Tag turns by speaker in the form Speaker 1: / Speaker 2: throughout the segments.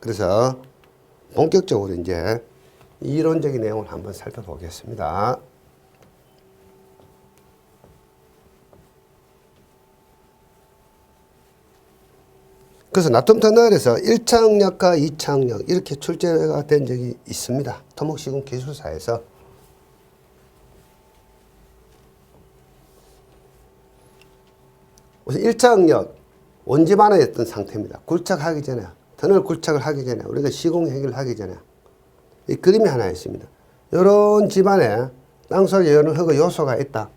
Speaker 1: 그래서 본격적으로 이제 이론적인 내용을 한번 살펴보겠습니다. 그래서 나툼 터널에서 1차 응력과 2차 응력 이렇게 출제가 된 적이 있습니다. 토목시공 기술사에서 우선 1차 응력 원집 안에 있던 상태입니다. 굴착하기 전에 터널 굴착을 하기 전에 우리가 시공 해결을 하기 전에 이 그림이 하나 있습니다. 이런 집안에 땅속에 이런 흙의 요소가 있다.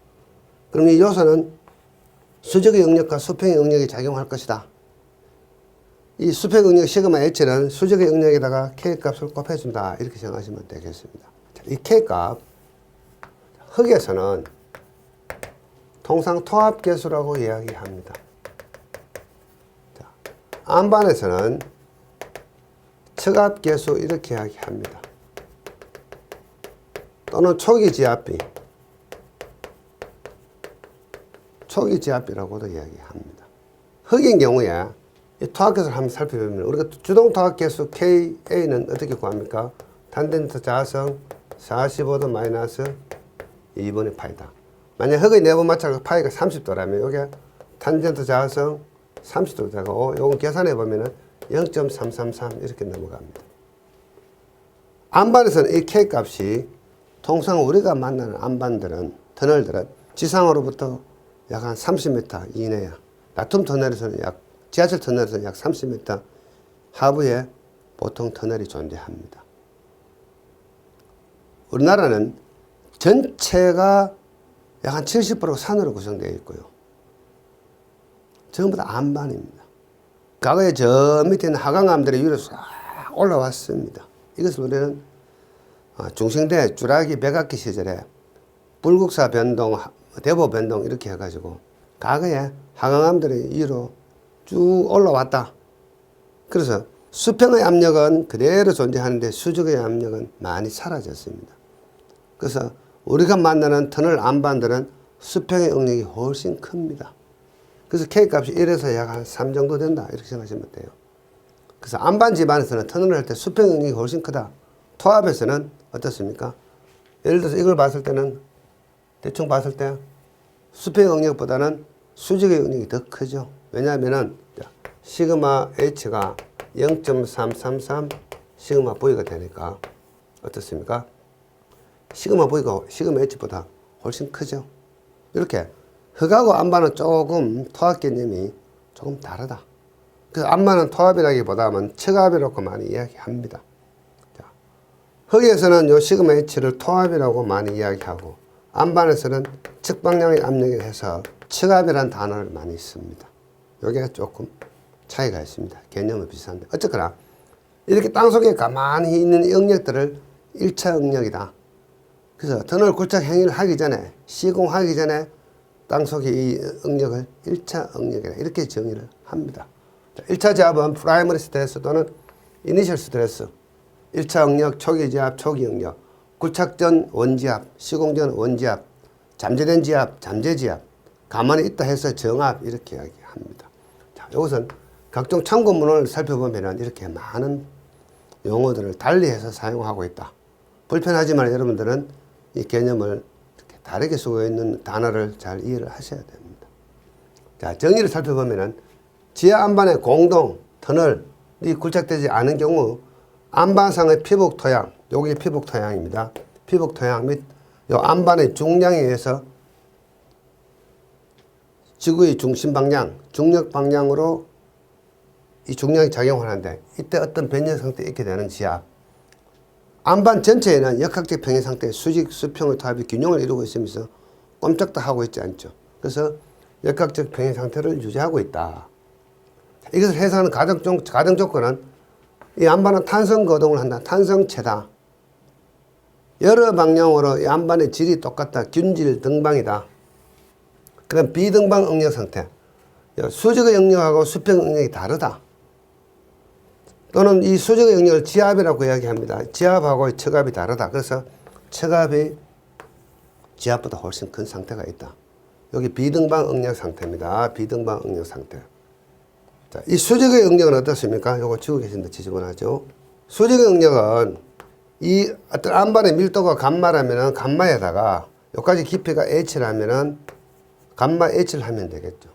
Speaker 1: 그럼 이 요소는 수직의 응력과 수평의 응력이 작용할 것이다. 이 수평 응력 시그마 H는 수직의 응력에다가 K 값을 곱해준다. 이렇게 생각하시면 되겠습니다. 자, 이 K 값, 흙에서는 통상 토합 계수라고 이야기합니다. 자, 안반에서는 측압 계수 이렇게 이야기합니다. 또는 초기 지압비, 초기 지압비라고도 이야기합니다. 흙인 경우에 이 토합계수를 한번 살펴보면 우리가 주동 토합계수 KA는 어떻게 구합니까? 탄젠트 자성 45도 마이너스 2분의 파이다. 만약 흙의 내부 마찰 파이가 30도라면 이게 탄젠트 자성 30도 되고 요건 계산해 보면은 0.333 이렇게 넘어갑니다. 안반에서는 이 K 값이 통상 우리가 만나는 안반들은 터널들은 지상으로부터 약 한 30m 이내야. 나툼 터널에서는 약 지하철 터널에서는 약 30m 하부에 보통 터널이 존재합니다. 우리나라는 전체가 약 한 70% 산으로 구성되어 있고요. 전부 다 안반입니다. 과거에 저 밑에 있는 하강암들이 위로 싹 올라왔습니다. 이것을 우리는 어, 중생대 주라기 백악기 시절에 불국사 변동, 대보 변동 이렇게 해가지고 과거에 하강암들이 위로 쭉 올라왔다. 그래서 수평의 압력은 그대로 존재하는데 수직의 압력은 많이 사라졌습니다. 그래서 우리가 만나는 터널 안반들은 수평의 응력이 훨씬 큽니다. 그래서 K 값이 1에서 약 한 3 정도 된다. 이렇게 생각하시면 돼요. 그래서 안반 집안에서는 터널을 할 때 수평 응력이 훨씬 크다. 토합에서는 어떻습니까? 예를 들어서 이걸 봤을 때는 대충 봤을 때 수평 응력보다는 수직의 응력이 더 크죠. 왜냐하면은 시그마 H가 0.333 시그마 V가 되니까 어떻습니까? 시그마 V가 시그마 H보다 훨씬 크죠. 이렇게 흙하고 안반은 조금 토합 개념이 조금 다르다. 그 안반은 토합이라기보다는 측압이라고 많이 이야기합니다. 자, 흙에서는 요 시그마 H를 토합이라고 많이 이야기하고 안반에서는 측방향의 압력에 해서 측압이라는 단어를 많이 씁니다. 여기가 조금 차이가 있습니다. 개념은 비슷한데 어쨌거나 이렇게 땅속에 가만히 있는 응력들을 1차 응력이다. 그래서 터널 굴착 행위를 하기 전에 시공하기 전에 땅속에 이 응력을 1차 응력이다. 이렇게 정의를 합니다. 자, 1차 지압은 프라이머리 스트레스 또는 이니셜 스트레스 1차 응력, 초기 지압, 초기 응력 굴착 전 원지압, 시공 전 원지압 잠재된 지압, 잠재 지압 가만히 있다 해서 정압 이렇게 이야기합니다. 자, 이것은 각종 참고문을 살펴보면 이렇게 많은 용어들을 달리해서 사용하고 있다. 불편하지만 여러분들은 이 개념을 다르게 쓰고 있는 단어를 잘 이해를 하셔야 됩니다. 자, 정의를 살펴보면은 지하 안반의 공동, 터널이 굴착되지 않은 경우 안반상의 피복 토양, 여기 피복 토양입니다. 피복 토양 및 요 안반의 중량에 의해서 지구의 중심 방향, 중력 방향으로 이 중량이 작용하는데 이때 어떤 변형 상태에 있게 되는 지압. 안반 전체에는 역학적 평행 상태의 수직, 수평의 타입이 균형을 이루고 있으면서 꼼짝도 하고 있지 않죠. 그래서 역학적 평행 상태를 유지하고 있다. 이것을 해석하는 가정, 조- 가정 조건은 이 안반은 탄성 거동을 한다. 탄성체다. 여러 방향으로 이 안반의 질이 똑같다. 균질 등방이다. 그럼 비등방 응력 상태. 수직의 응력하고 수평 응력이 다르다. 또는 이 수직의 응력을 지압이라고 이야기합니다. 지압하고 측압이 다르다. 그래서 측압이 지압보다 훨씬 큰 상태가 있다. 여기 비등방 응력 상태입니다. 비등방 응력 상태. 자, 이 수직의 응력은 어떻습니까? 요거 지고 계신데 지저분하죠. 수직의 응력은 이 어떤 안반의 밀도가 감마라면은 감마에다가 여기까지 깊이가 h라면은 감마 h를 하면 되겠죠.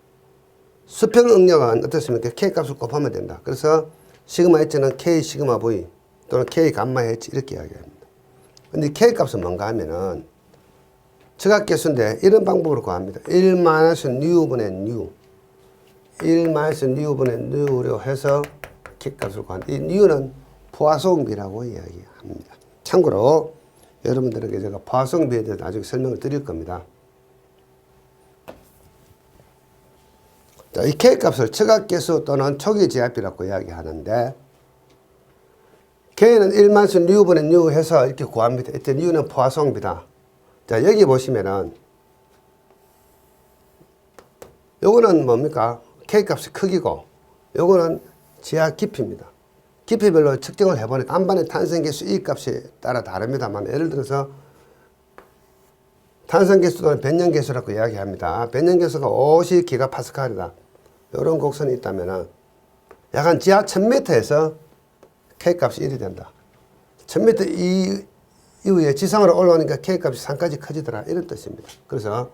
Speaker 1: 수평 응력은 어떻습니까? k 값을 곱하면 된다. 그래서 시그마 h는 k 시그마 v 또는 k 감마 h 이렇게 이야기합니다. 근데 k 값은 뭔가 하면은 지각계수인데 이런 방법으로 구합니다. 1 마이너스 뉴분의 뉴 1 마이너스 뉴분의 뉴로 해서 k 값을 구한다. 이 뉴는 포화소음비라고 이야기합니다. 참고로 여러분들에게 제가 포화소음비에 대해서 나중에 설명을 드릴 겁니다. 이 K 값을 처각계수 또는 초기 지압비라고 이야기하는데 K는 1만수 뉴분의 뉴 해서 이렇게 구합니다. 이때 뉴는 포화소음비다. 자, 여기 보시면은 요거는 뭡니까? K 값의 크기고 요거는 지하 깊이입니다. 깊이별로 측정을 해보니까 안반의 탄성계수 이 값이 따라 다릅니다만 예를 들어서 탄성계수 또는 변연계수라고 이야기합니다. 변연계수가 50기가 파스칼이다. 이런 곡선이 있다면 약간 지하 1000m에서 K 값이 1이 된다. 1000m 이, 이후에 지상으로 올라오니까 K 값이 3까지 커지더라. 이런 뜻입니다. 그래서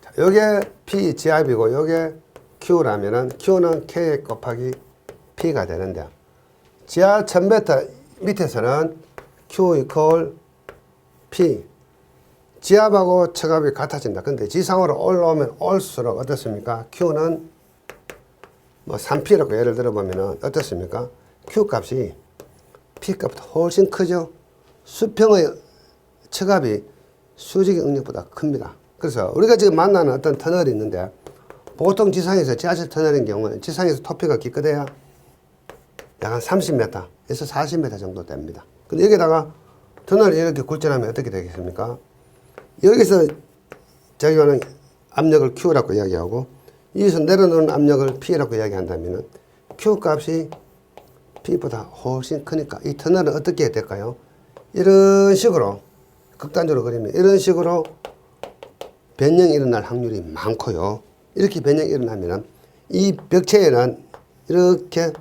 Speaker 1: 자, 요게 P 지압이고 요게 Q라면은 Q는 K 곱하기 P가 되는데 지하 1000m 밑에서는 Q 이퀄 P 지압하고 처갑이 같아진다. 근데 지상으로 올라오면 올수록 어떻습니까? Q는 뭐 3P라고 예를 들어보면은 어떻습니까? Q 값이 P 값보다 훨씬 크죠? 수평의 처갑이 수직의 응력보다 큽니다. 그래서 우리가 지금 만나는 어떤 터널이 있는데 보통 지상에서 지하철 터널인 경우는 지상에서 토피가 깊거든요. 약한 30m에서 40m 정도 됩니다. 근데 여기다가 터널이 이렇게 굴절하면 어떻게 되겠습니까? 여기서 저기는 압력을 Q라고 이야기하고 여기서 내려놓는 압력을 P라고 이야기한다면 Q 값이 P보다 훨씬 크니까 이 터널은 어떻게 될까요? 이런 식으로 극단적으로 그리면 이런 식으로 변형이 일어날 확률이 많고요. 이렇게 변형이 일어나면 이 벽체에는 이렇게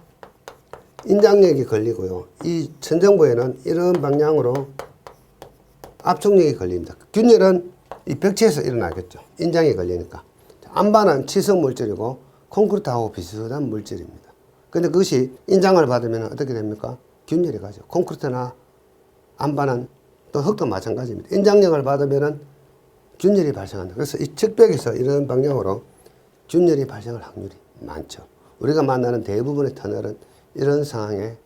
Speaker 1: 인장력이 걸리고요. 이 천정부에는 이런 방향으로 압축력이 걸립니다. 균열은 이 벽체에서 일어나겠죠. 인장이 걸리니까. 안반은 치석 물질이고 콘크리트하고 비슷한 물질입니다. 근데 그것이 인장을 받으면 어떻게 됩니까? 균열이 가죠. 콘크리트나 안반은 또 흙도 마찬가지입니다. 인장력을 받으면은 균열이 발생한다. 그래서 이 측벽에서 이런 방향으로 균열이 발생할 확률이 많죠. 우리가 만나는 대부분의 터널은 이런 상황에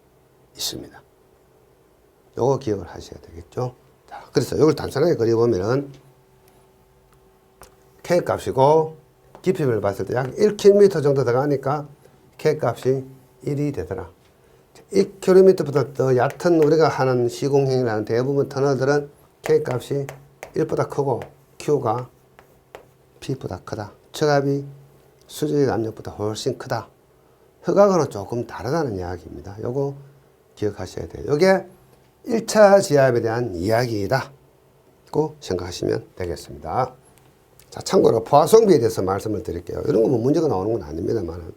Speaker 1: 있습니다. 요거 기억을 하셔야 되겠죠. 자, 그래서 이걸 단순하게 그려보면은 K 값이고 깊이를 봤을 때 약 1km 정도 들어가니까 K 값이 1이 되더라. 1km보다 더 얕은 우리가 하는 시공행이라는 대부분 터널들은 K 값이 1보다 크고 Q가 P보다 크다. 처갑이 수직 압력보다 훨씬 크다. 흑악은 조금 다르다는 이야기입니다. 요거 기억하셔야 돼요. 요게 1차 지압에 대한 이야기이다. 고 생각하시면 되겠습니다. 자, 참고로 포화성비에 대해서 말씀을 드릴게요. 이런 거뭐 문제가 나오는 건 아닙니다만